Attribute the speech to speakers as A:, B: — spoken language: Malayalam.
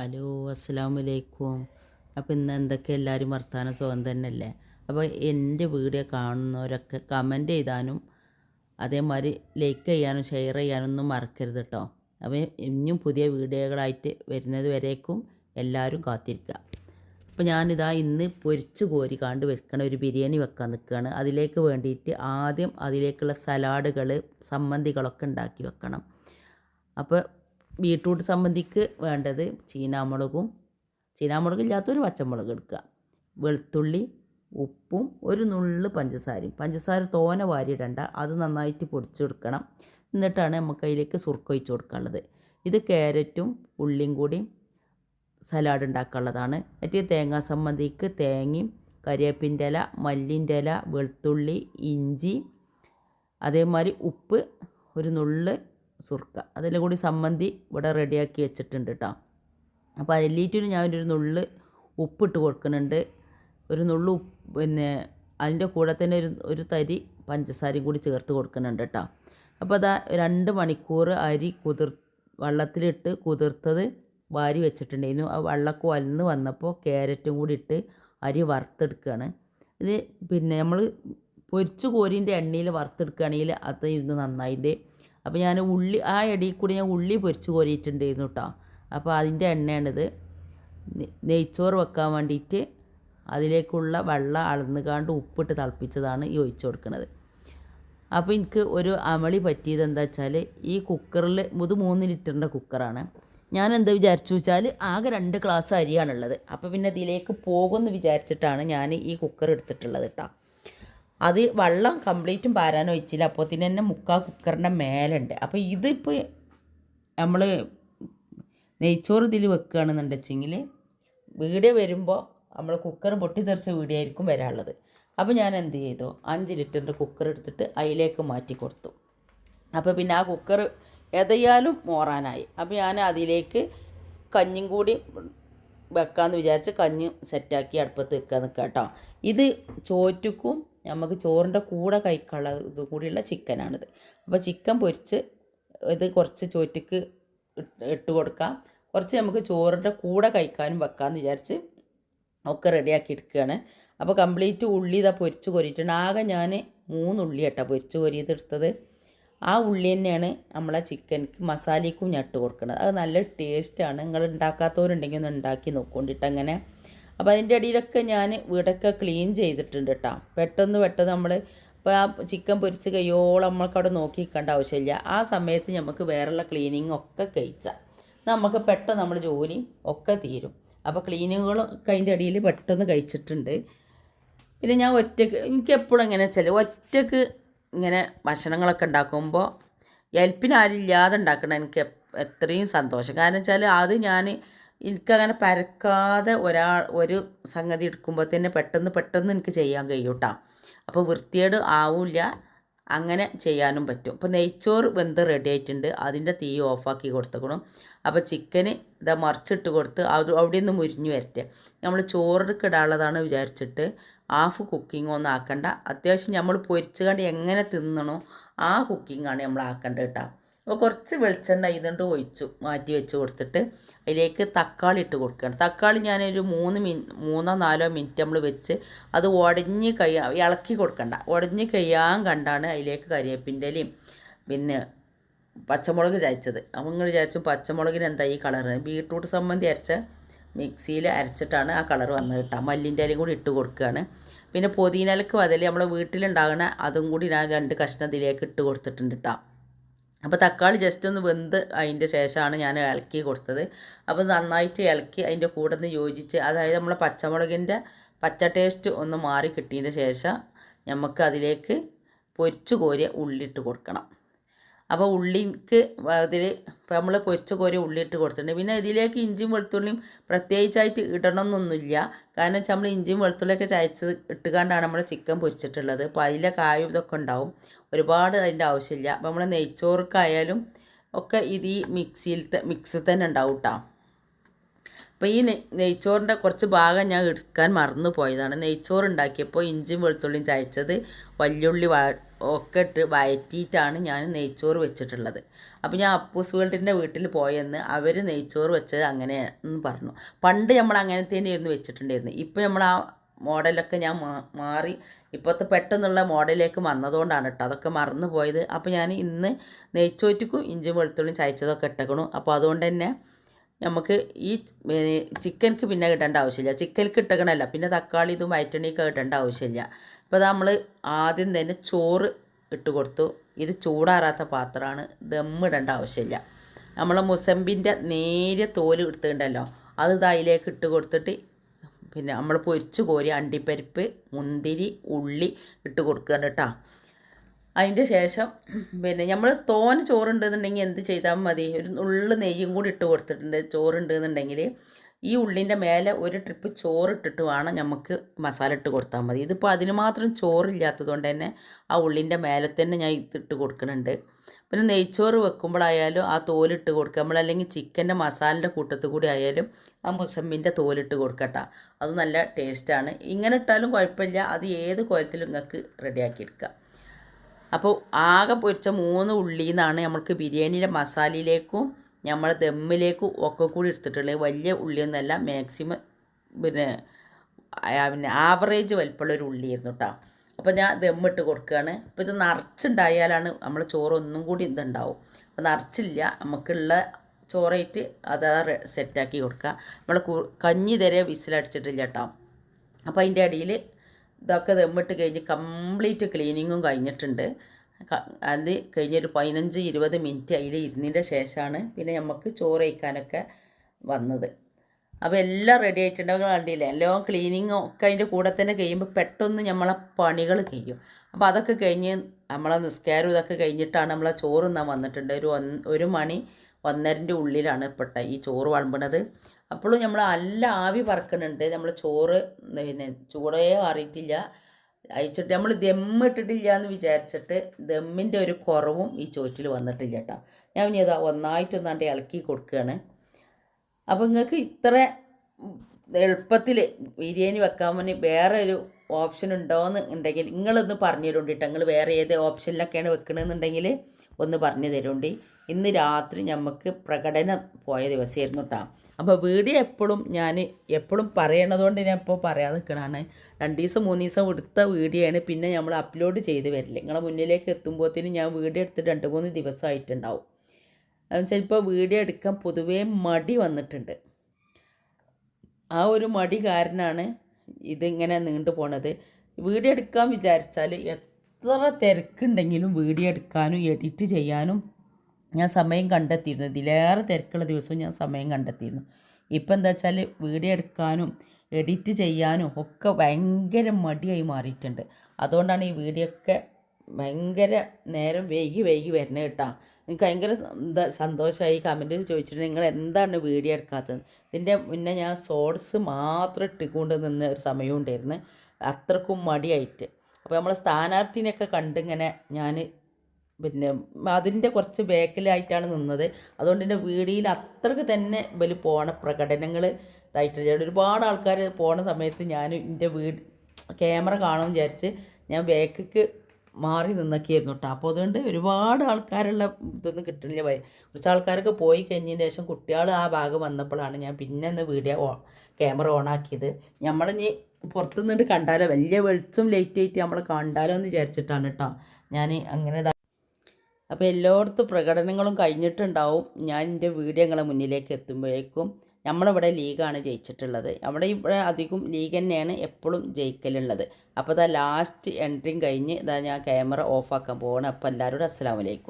A: ഹലോ അസ്സാം വലൈക്കും അപ്പോൾ ഇന്ന് എന്തൊക്കെ എല്ലാവരും വർത്താനം സുഖം തന്നെയല്ലേ? അപ്പോൾ എന്റെ വീഡിയോ കാണുന്നവരൊക്കെ കമന്റ് ചെയ്താനും അതേമാതിരി ലൈക്ക് ചെയ്യാനും ഷെയർ ചെയ്യാനും ഒന്നും മറക്കരുത് കേട്ടോ അപ്പോൾ ഇനിയും പുതിയ വീഡിയോകളായിട്ട് വരുന്നത് വരേക്കും എല്ലാവരും കാത്തിരിക്കുക അപ്പോൾ ഞാനിതാ ഇന്ന് പൊരിച്ച് കോരി കാണ്ട് വെക്കണ ഒരു ബിരിയാണി വെക്കാൻ നിൽക്കുകയാണ് അതിലേക്ക് വേണ്ടിയിട്ട് ആദ്യം അതിലേക്കുള്ള സലാഡുകൾ സമ്മന്തികളൊക്കെ ഉണ്ടാക്കി വെക്കണം. അപ്പോൾ ബീട്രൂട്ട് സംബന്ധിക്ക് വേണ്ടത് ചീനാമുളകും ചീനാമുളകില്ലാത്തൊരു പച്ചമുളക് എടുക്കുക. വെളുത്തുള്ളി ഉപ്പും ഒരു നുള്ള് പഞ്ചസാരയും. പഞ്ചസാര തോനെ വാരിയിടണ്ട അത് നന്നായിട്ട് പൊടിച്ചെടുക്കണം. എന്നിട്ടാണ് നമുക്ക് അതിലേക്ക് സുർക്ക ഒഴിച്ച് കൊടുക്കാനുള്ളത്. ഇത് ക്യാരറ്റും ഉള്ളിയും കൂടി സലാഡ് ഉണ്ടാക്കാനുള്ളതാണ്. മറ്റേ തേങ്ങ സംബന്ധിക്ക് തേങ്ങയും കരിവേപ്പിന്റെ ഇല മല്ലിന്റെ ഇല വെളുത്തുള്ളി ഇഞ്ചി അതേമാതിരി ഉപ്പ് ഒരു നുള്ള് സുർക്ക. അതെല്ലാം കൂടി സമ്മന്തി ഇവിടെ റെഡിയാക്കി വെച്ചിട്ടുണ്ട് കേട്ടോ അപ്പോൾ അതിലേറ്റിന് ഞാൻ ഒരു നുള്ള് ഉപ്പിട്ട് കൊടുക്കുന്നുണ്ട്. ഒരു നുള്ളു പിന്നെ അതിന്റെ കൂടെ തന്നെ ഒരു ഒരു തരി പഞ്ചസാരയും കൂടി ചേർത്ത് കൊടുക്കുന്നുണ്ട് കേട്ടോ അപ്പോൾ അതാ രണ്ട് മണിക്കൂർ അരി കുതിർ വെള്ളത്തിലിട്ട് കുതിർത്തത് വാരി വെച്ചിട്ടുണ്ടായിരുന്നു. ആ വെള്ളമൊക്കെ വലന്ന് വന്നപ്പോൾ ക്യാരറ്റും കൂടി ഇട്ട് അരി വറുത്തെടുക്കുകയാണ് ഇത് പിന്നെ നമ്മൾ പൊരിച്ചു കോരിന്റെ എണ്ണയിൽ വറുത്തെടുക്കുകയാണെങ്കിൽ അത് ഇരുന്ന് നന്നായിട്ട് അപ്പോൾ ഞാൻ ഉള്ളി ആ ഇടയിൽ കൂടി ഞാൻ ഉള്ളി പൊരിച്ച് കോരിയിട്ടുണ്ടായിരുന്നു കേട്ടോ അപ്പോൾ അതിന്റെ എണ്ണയാണിത്. നെയ്ച്ചോറ് വെക്കാൻ വേണ്ടിയിട്ട് അതിലേക്കുള്ള വെള്ളം അളന്ന് കാണ്ട് ഉപ്പിട്ട് തിളപ്പിച്ചതാണ് ഈ ഒഴിച്ചു കൊടുക്കുന്നത് അപ്പോൾ എനിക്ക് ഒരു അമളി പറ്റിയത് എന്താ വെച്ചാൽ ഈ കുക്കറിൽ ഇത് മൂന്ന് ലിറ്ററിന്റെ കുക്കറാണ്. ഞാൻ എന്താ വിചാരിച്ചു വെച്ചാൽ ആകെ രണ്ട് ഗ്ലാസ് അരിയാണുള്ളത്. അപ്പോൾ പിന്നെ ഇതിലേക്ക് പോകുമെന്ന് വിചാരിച്ചിട്ടാണ് ഞാൻ ഈ കുക്കർ എടുത്തിട്ടുള്ളത് കേട്ടോ അത് വെള്ളം കംപ്ലീറ്റും പാരാൻ ഒഴിച്ചില്ല. അപ്പോൾ തന്നെ തന്നെ മുക്കാ കുക്കറിന്റെ മേലുണ്ട്. അപ്പോൾ ഇതിപ്പോൾ നമ്മൾ നെയ്ച്ചോറ് ഇതിൽ വെക്കുകയാണെന്നുണ്ടെച്ചെങ്കിൽ വീഡിയോ വരുമ്പോൾ നമ്മൾ കുക്കർ പൊട്ടിത്തെറിച്ച വീഡിയോ ആയിരിക്കും വരാനുള്ളത് അപ്പോൾ ഞാൻ എന്ത് ചെയ്തു? അഞ്ച് ലിറ്ററിന്റെ കുക്കർ എടുത്തിട്ട് അതിലേക്ക് മാറ്റി കൊടുത്തു. അപ്പോൾ പിന്നെ ആ കുക്കർ എതയാലും മോറാനായി. അപ്പോൾ ഞാൻ അതിലേക്ക് കഞ്ഞും കൂടി വെക്കാമെന്ന് വിചാരിച്ച് കഞ്ഞി സെറ്റാക്കി അടുപ്പത്ത് വെക്കാൻ നിൽക്കാം കേട്ടോ ഇത് ചോറ്റുക്കും നമുക്ക് ചോറിന്റെ കൂടെ കഴിക്കാനുള്ള ഇത് കൂടിയുള്ള ചിക്കനാണിത്. അപ്പോൾ ചിക്കൻ പൊരിച്ച് ഇത് കുറച്ച് ചോറ്റക്ക് ഇട്ട് കൊടുക്കാം. കുറച്ച് നമുക്ക് ചോറിന്റെ കൂടെ കഴിക്കാനും വെക്കാമെന്ന് വിചാരിച്ച് ഒക്കെ റെഡിയാക്കി എടുക്കുകയാണ്. അപ്പോൾ കംപ്ലീറ്റ് ഉള്ളി ഇതാ പൊരിച്ച് കോരിയിട്ടുണ്ട്. ആകെ ഞാൻ മൂന്ന് ഉള്ളി കേട്ടോ പൊരിച്ച് കോരിയതെടുത്തത് ആ ഉള്ളി തന്നെയാണ് നമ്മളെ ചിക്കൻക്ക് മസാലയ്ക്കും ഞാൻ ഇട്ട് കൊടുക്കുന്നത് അത് നല്ല ടേസ്റ്റാണ്. നിങ്ങൾ ഉണ്ടാക്കാത്തവരുണ്ടെങ്കിൽ ഒന്ന് ഉണ്ടാക്കി നോക്കൊണ്ടിട്ട് അങ്ങനെ അപ്പോൾ അതിന്റെ അടിയിലൊക്കെ ഞാൻ വീടൊക്കെ ക്ലീൻ ചെയ്തിട്ടുണ്ട് കേട്ടോ പെട്ടെന്ന് പെട്ടെന്ന് നമ്മൾ ഇപ്പോൾ ആ ചിക്കൻ പൊരിച്ച് കഴിയോളം നമ്മൾക്കവിടെ നോക്കി നിൽക്കേണ്ട ആവശ്യമില്ല. ആ സമയത്ത് നമുക്ക് വേറെയുള്ള ക്ലീനിങ് ഒക്കെ കഴിച്ചാൽ നമുക്ക് പെട്ടെന്ന് നമ്മൾ ജോലി ഒക്കെ തീരും. അപ്പോൾ ക്ലീനിങ്ങുകളും ഒക്കെ അതിന്റെ ഇടയിൽ പെട്ടെന്ന് കഴിച്ചിട്ടുണ്ട്. പിന്നെ ഞാൻ ഒറ്റയ്ക്ക് എനിക്ക് എപ്പോഴും ചില വെച്ചാൽ ഒറ്റയ്ക്ക് ഇങ്ങനെ ഭക്ഷണങ്ങളൊക്കെ ഉണ്ടാക്കുമ്പോൾ ഹെൽപ്പിന് ആരില്ലാതെ ഉണ്ടാക്കണം എനിക്ക് എത്രയും സന്തോഷം. കാരണം വെച്ചാൽ അത് ഞാൻ എനിക്കങ്ങനെ പരക്കാതെ ഒരാൾ ഒരു സംഗതി എടുക്കുമ്പോൾ തന്നെ പെട്ടെന്ന് പെട്ടെന്ന് എനിക്ക് ചെയ്യാൻ കഴിയും കേട്ടോ അപ്പോൾ വൃത്തിയേട് ആവില്ല അങ്ങനെ ചെയ്യാനും പറ്റും. അപ്പോൾ നെയ്ച്ചോറ് വെന്ത് റെഡി ആയിട്ടുണ്ട്. അതിന്റെ തീ ഓഫാക്കി കൊടുത്തേക്കണം. അപ്പോൾ ചിക്കന് ഇതാ മറിച്ചിട്ട് കൊടുത്ത് അത് അവിടെ നിന്ന് മുരിഞ്ഞു വരട്ടെ. നമ്മൾ ചോറിനൊക്കെ ഇടാനുള്ളതാണ് വിചാരിച്ചിട്ട് ഹാഫ് കുക്കിംഗ് ഒന്നും ആക്കണ്ട. അത്യാവശ്യം നമ്മൾ പൊരിച്ചു കണ്ട് എങ്ങനെ തിന്നണോ ആ കുക്കിങ്ങാണ് നമ്മൾ ആക്കേണ്ടത് കേട്ടോ അപ്പോൾ കുറച്ച് വെളിച്ചെണ്ണ ഇതുകൊണ്ട് ഒഴിച്ചു മാറ്റി വെച്ച് കൊടുത്തിട്ട് അതിലേക്ക് തക്കാളി ഇട്ട് കൊടുക്കുകയാണ് തക്കാളി ഞാനൊരു മൂന്ന് മിൻ മൂന്നോ നാലോ മിനിറ്റ് നമ്മൾ വെച്ച് അത് ഉടഞ്ഞ് കഴിയാ ഇളക്കി കൊടുക്കണ്ട. ഉടഞ്ഞ് കഴിയാൻ കണ്ടാണ് അതിലേക്ക് കരിവേപ്പിന്റെ പിന്നെ പച്ചമുളക് ചതച്ചത്. അപ്പം നിങ്ങൾ വിചാരിച്ചു പച്ചമുളകിന് എന്താ ഈ കളറ്? ബീട്രൂട്ട് സംബന്ധി അരച്ച മിക്സിയിൽ അരച്ചിട്ടാണ് ആ കളർ വന്നത് കേട്ടോ. മല്ലിന്റെ ഇലയും കൂടി ഇട്ട് കൊടുക്കുകയാണ് പിന്നെ പൊതിനലക്ക് അതിൽ നമ്മൾ വീട്ടിലുണ്ടാകുന്ന അതും കൂടി ഞാൻ രണ്ട് കഷ്ണം ഇതിലേക്ക് ഇട്ട് കൊടുത്തിട്ടുണ്ട് കേട്ടോ. അപ്പോൾ തക്കാളി ജസ്റ്റ് ഒന്ന് വെന്ത് അതിന്റെ ശേഷമാണ് ഞാൻ ഇളക്കി കൊടുത്തത്. അപ്പോൾ നന്നായിട്ട് ഇളക്കി അതിന്റെ കൂടെ ഒന്ന് യോജിച്ച് അതായത് നമ്മളെ പച്ചമുളകിന്റെ പച്ച ടേസ്റ്റ് ഒന്ന് മാറി കിട്ടിയതിന്റെ ശേഷം നമുക്ക് അതിലേക്ക് പൊരിച്ചു കോരിയ ഉള്ളിട്ട് കൊടുക്കണം. അപ്പോൾ ഉള്ളിക്ക് അതിൽ നമ്മൾ പൊരിച്ച കോരി ഉള്ളി ഇട്ട് കൊടുത്തിട്ടുണ്ട്. പിന്നെ ഇതിലേക്ക് ഇഞ്ചിയും വെളുത്തുള്ളിയും പ്രത്യേകിച്ചായിട്ട് ഇടണമെന്നൊന്നുമില്ല കാരണം വെച്ചാൽ നമ്മൾ ഇഞ്ചിയും വെളുത്തുള്ളിയൊക്കെ ചതച്ച് ഇട്ടുകൊണ്ടാണ് നമ്മൾ ചിക്കൻ പൊരിച്ചിട്ടുള്ളത്. അപ്പോൾ അതിലെ കായും ഇതൊക്കെ ഉണ്ടാവും. ഒരുപാട് അതിന്റെ ആവശ്യമില്ല. അപ്പോൾ നമ്മൾ നെയ്ച്ചോർക്കായാലും ഒക്കെ ഇത് ഈ മിക്സിയിൽ മിക്സിൽ തന്നെ ഉണ്ടാവും കേട്ടോ അപ്പോൾ ഈ നെയ് നെയ്ച്ചോറിന്റെ കുറച്ച് ഭാഗം ഞാൻ എടുക്കാൻ മറന്നു പോയതാണ് നെയ്ച്ചോറ് ഉണ്ടാക്കിയപ്പോൾ ഇഞ്ചിയും വെളുത്തുള്ളിയും ചയച്ചത് വല്യുള്ളി ഒക്കെ ഇട്ട് വഴറ്റിയിട്ടാണ് ഞാൻ നെയ്ച്ചോറ് വെച്ചിട്ടുള്ളത്. അപ്പോൾ ഞാൻ അപ്പൂസ് വേൾഡിന്റെ വീട്ടിൽ പോയെന്ന് അവർ നെയ്ച്ചോറ് വെച്ചത് അങ്ങനെ എന്ന് പറഞ്ഞു. പണ്ട് നമ്മൾ അങ്ങനെ തന്നെയായിരുന്നു വെച്ചിട്ടുണ്ടായിരുന്നു ഇപ്പോൾ നമ്മൾ ആ മോഡലൊക്കെ ഞാൻ മാറി ഇപ്പോഴത്തെ പെട്ടെന്നുള്ള മോഡലിലേക്ക് വന്നതുകൊണ്ടാണ് കേട്ടോ. അതൊക്കെ മറന്നു പോയത്. അപ്പോൾ ഞാൻ ഇന്ന് നെയ്ച്ചോറ്റിക്കും ഇഞ്ചും വെളുത്തുള്ളിയും ചായച്ചതൊക്കെ ഇട്ടേക്കണു. അപ്പോൾ അതുകൊണ്ട് തന്നെ നമുക്ക് ഈ ചിക്കൻക്ക് പിന്നെ കിട്ടേണ്ട ആവശ്യമില്ല. ചിക്കൻക്ക് ഇട്ടക്കണല്ല പിന്നെ തക്കാളി ഇതും വയറ്റണിയൊക്കെ കിട്ടേണ്ട ആവശ്യമില്ല. അപ്പോൾ നമ്മൾ ആദ്യം തന്നെ ചോറ് ഇട്ട് കൊടുത്തു. ഇത് ചൂടാറാത്ത പാത്രമാണ്. ദമ്മിടേണ്ട ആവശ്യമില്ല. നമ്മൾ മുസമ്പിന്റെ നേരിയ തോൽ എടുത്തിട്ടുണ്ടല്ലോ. അത് അതിലേക്ക് ഇട്ട് കൊടുത്തിട്ട് പിന്നെ നമ്മൾ പൊരിച്ച് കോരി അണ്ടിപ്പരിപ്പ് മുന്തിരി ഉള്ളി ഇട്ട് കൊടുക്കണം കേട്ടോ. അതിന്റെ ശേഷം പിന്നെ നമ്മൾ തോന ചോറുണ്ടെന്നുണ്ടെങ്കിൽ എന്ത് ചെയ്താൽ മതി. ഒരു ഉള്ളു നെയ്യും കൂടി ഇട്ട് കൊടുത്തിട്ടുണ്ട്. ചോറുണ്ടെന്നുണ്ടെങ്കിൽ ഈ ഉള്ളിന്റെ മേലെ ഒരു ട്രിപ്പ് ചോറിട്ടിട്ട് വേണം നമുക്ക് മസാല ഇട്ട് കൊടുത്താൽ മതി. ഇതിപ്പോൾ അതിന് മാത്രം ചോറില്ലാത്തത് കൊണ്ട് തന്നെ ആ ഉള്ളിന്റെ മേലെ തന്നെ ഞാൻ ഇതിട്ട് കൊടുക്കുന്നുണ്ട് പിന്നെ നെയ്ച്ചോറ് വെക്കുമ്പോഴായാലും ആ തോലിട്ട് കൊടുക്കുക. നമ്മളല്ലെങ്കിൽ ചിക്കന്റെ മസാലന്റെ കൂട്ടത്തിൽ കൂടി ആയാലും ആ മുസമ്മിന്റെ തോലിട്ട് കൊടുക്കട്ടോ. അത് നല്ല ടേസ്റ്റാണ് ഇങ്ങനെ ഇട്ടാലും കുഴപ്പമില്ല. അത് ഏത് കോലത്തിലും നിങ്ങൾക്ക് റെഡിയാക്കി എടുക്കാം. അപ്പോൾ ആകെ പൊരിച്ച മൂന്ന് ഉള്ളിയിൽ നമ്മൾക്ക് ബിരിയാണിയുടെ മസാലയിലേക്കും നമ്മൾ ദമ്മിലേക്ക് ഒക്കെ കൂടി എടുത്തിട്ടുള്ളത് വലിയ ഉള്ളിയൊന്നല്ല മാക്സിമം പിന്നെ പിന്നെ ആവറേജ് വലിപ്പമുള്ള ഒരു ഉള്ളിയായിരുന്നു കേട്ടോ അപ്പോൾ ഞാൻ ദമ്മിട്ട് കൊടുക്കുകയാണ് അപ്പോൾ ഇത് നിറച്ചുണ്ടായാലാണ് നമ്മൾ ചോറ് ഒന്നും കൂടി ഇതുണ്ടാവും. അപ്പോൾ നിറച്ചില്ല. നമുക്കുള്ള ചോറായിട്ട് അത് സെറ്റാക്കി കൊടുക്കുക നമ്മൾ കഞ്ഞി തരെ വിസിലടിച്ചിട്ടില്ല കേട്ടോ അപ്പോൾ അതിന്റെ അടിയിൽ ഇതൊക്കെ ദമ്മിട്ട് കഴിഞ്ഞ് കംപ്ലീറ്റ് ക്ലീനിങ്ങും കഴിഞ്ഞിട്ടുണ്ട്. അത് കഴിഞ്ഞൊരു പതിനഞ്ച് ഇരുപത് മിനിറ്റ് അതിൽ ഇരുന്നതിന്റെ ശേഷമാണ് പിന്നെ നമുക്ക് ചോറ് കഴിക്കാനൊക്കെ വന്നത്. അപ്പോൾ എല്ലാം റെഡി ആയിട്ടുണ്ടെങ്കിൽ കണ്ടില്ലേ എല്ലാം ക്ലീനിങ്ങും ഒക്കെ അതിന്റെ കൂടെ തന്നെ കഴിയുമ്പോൾ പെട്ടെന്ന് നമ്മളെ പണികൾ കഴിയും. അപ്പോൾ അതൊക്കെ കഴിഞ്ഞ് നമ്മളെ നിസ്കാരം ഇതൊക്കെ കഴിഞ്ഞിട്ടാണ് നമ്മളെ ചോറ് തിന്നാൻ വന്നിട്ടുണ്ട്. ഒരു ഒരു മണി ഒന്നരന്റെ ഉള്ളിലാണ് പെട്ട ഈ ചോറ് വളമ്പണത് അപ്പോഴും നമ്മൾ നല്ല ആവി പറക്കണുണ്ട്. നമ്മൾ ചോറ് പിന്നെ ചൂടേ അറിയിട്ടില്ല അയച്ചിട്ട് നമ്മൾ ദമ്മിട്ടിട്ടില്ല എന്ന് വിചാരിച്ചിട്ട് ദമ്മിന്റെ ഒരു കുറവും ഈ ചോറ്റിൽ വന്നിട്ടില്ല കേട്ടോ ഞാൻ ഇനി അതാ ഒന്നായിട്ടൊന്നാണ്ട് ഇളക്കി കൊടുക്കുകയാണ് അപ്പോൾ നിങ്ങൾക്ക് ഇത്ര എളുപ്പത്തിൽ ബിരിയാണി വെക്കാൻ വേണ്ടി വേറെ ഒരു ഓപ്ഷൻ ഉണ്ടോയെന്ന് ഉണ്ടെങ്കിൽ നിങ്ങളൊന്ന് പറഞ്ഞു തരുന്നുണ്ട് നിങ്ങൾ വേറെ ഏത് ഓപ്ഷനിലൊക്കെയാണ് വെക്കണമെന്നുണ്ടെങ്കിൽ ഒന്ന് പറഞ്ഞു തരുന്നുണ്ട് ഇന്ന് രാത്രി നമുക്ക് പ്രകടനം പോയ ദിവസമായിരുന്നു കേട്ടോ അപ്പോൾ വീഡിയോ എപ്പോഴും ഞാൻ എപ്പോഴും പറയണതുകൊണ്ട് ഞാൻ ഇപ്പോൾ പറയാതെ നിൽക്കണതാണ് രണ്ട് ദിവസം മൂന്ന് ദിവസം എടുത്ത വീഡിയോ ആണ്. പിന്നെ നമ്മൾ അപ്ലോഡ് ചെയ്ത് വരില്ല. നിങ്ങളെ മുന്നിലേക്ക് എത്തുമ്പോഴത്തേനും ഞാൻ വീഡിയോ എടുത്തിട്ട് രണ്ട് മൂന്ന് ദിവസമായിട്ടുണ്ടാവും ഇപ്പോൾ വീഡിയോ എടുക്കാൻ പൊതുവേ മടി വന്നിട്ടുണ്ട്. ആ ഒരു മടി കാരനാണ് ഇതിങ്ങനെ നീണ്ടു പോണത്. വീഡിയോ എടുക്കാൻ വിചാരിച്ചാൽ എത്ര തിരക്കുണ്ടെങ്കിലും വീഡിയോ എടുക്കാനും എഡിറ്റ് ചെയ്യാനും ഞാൻ സമയം കണ്ടെത്തിയിരുന്നു. ഇതിലേറെ തിരക്കുള്ള ദിവസവും ഞാൻ സമയം കണ്ടെത്തിയിരുന്നു. ഇപ്പം എന്താ വെച്ചാൽ വീഡിയോ എടുക്കാനും എഡിറ്റ് ചെയ്യാനും ഒക്കെ ഭയങ്കര മടിയായി മാറിയിട്ടുണ്ട്. അതുകൊണ്ടാണ് ഈ വീഡിയോ ഒക്കെ ഭയങ്കര നേരം വൈകി വൈകി വരുന്നത് കേട്ടോ. എനിക്ക് ഭയങ്കര സന്തോഷമായി കമന്റിൽ ചോദിച്ചിട്ട് നിങ്ങൾ എന്താണ് വീഡിയോ എടുക്കാത്തത്? ഇതിന്റെ മുന്നേ ഞാൻ സോഡ്സ് മാത്രം ഇട്ടുകൊണ്ട് നിന്ന ഒരു സമയം ഉണ്ടായിരുന്നു. അത്രക്കും മടിയായിട്ട്. അപ്പോൾ നമ്മളെ സ്ഥാനാർത്ഥിനെയൊക്കെ കണ്ടിങ്ങനെ ഞാൻ പിന്നെ അതിന്റെ കുറച്ച് ബാക്കിലായിട്ടാണ് നിന്നത്. അതുകൊണ്ട് എന്റെ വീഡിയോയിൽ അത്രയ്ക്ക് തന്നെ ഇവർ പോണ പ്രകടനങ്ങൾ ഇതായിട്ടില്ല ഒരുപാട് ആൾക്കാർ പോണ സമയത്ത് ഞാൻ എന്റെ വീട് ക്യാമറ കാണുമെന്ന് വിചാരിച്ച് ഞാൻ ബാക്കിക്ക് മാറി നിന്നൊക്കെയായിരുന്നു കേട്ടോ. അപ്പോൾ അതുകൊണ്ട് ഒരുപാട് ആൾക്കാരുള്ള ഇതൊന്നും കിട്ടണില്ല. കുറച്ച് ആൾക്കാരൊക്കെ പോയി കഴിഞ്ഞതിന് ശേഷം കുട്ടികൾ ആ ഭാഗം വന്നപ്പോഴാണ് ഞാൻ പിന്നെ ഒന്ന് വീഡിയോ ഓ ക്യാമറ ഓണാക്കിയത് ഇനി നിന്നിട്ട് കണ്ടാലോ? വലിയ വെളിച്ചം ലൈറ്റ് ആയിട്ട് നമ്മൾ കണ്ടാലോ എന്ന് വിചാരിച്ചിട്ടാണ് കേട്ടോ. ഞാൻ അങ്ങനെ അപ്പോൾ എല്ലായിടത്തും പ്രകടനങ്ങളും കഴിഞ്ഞിട്ടുണ്ടാവും. ഞാൻ എന്റെ വീഡിയോ നിങ്ങളെ മുന്നിലേക്ക് എത്തുമ്പോഴേക്കും നമ്മളിവിടെ ലീഗാണ് ജയിച്ചിട്ടുള്ളത്. നമ്മുടെ ഇവിടെ അധികം ലീഗ് തന്നെയാണ് എപ്പോഴും ജയിക്കലുള്ളത്. അപ്പോൾ ഇതാ ലാസ്റ്റ് എൻട്രിയും കഴിഞ്ഞ് ഇതാ ഞാൻ ക്യാമറ ഓഫാക്കാൻ പോവാണ്. അപ്പോൾ എല്ലാവരോടും അസ്സലാമലൈക്കും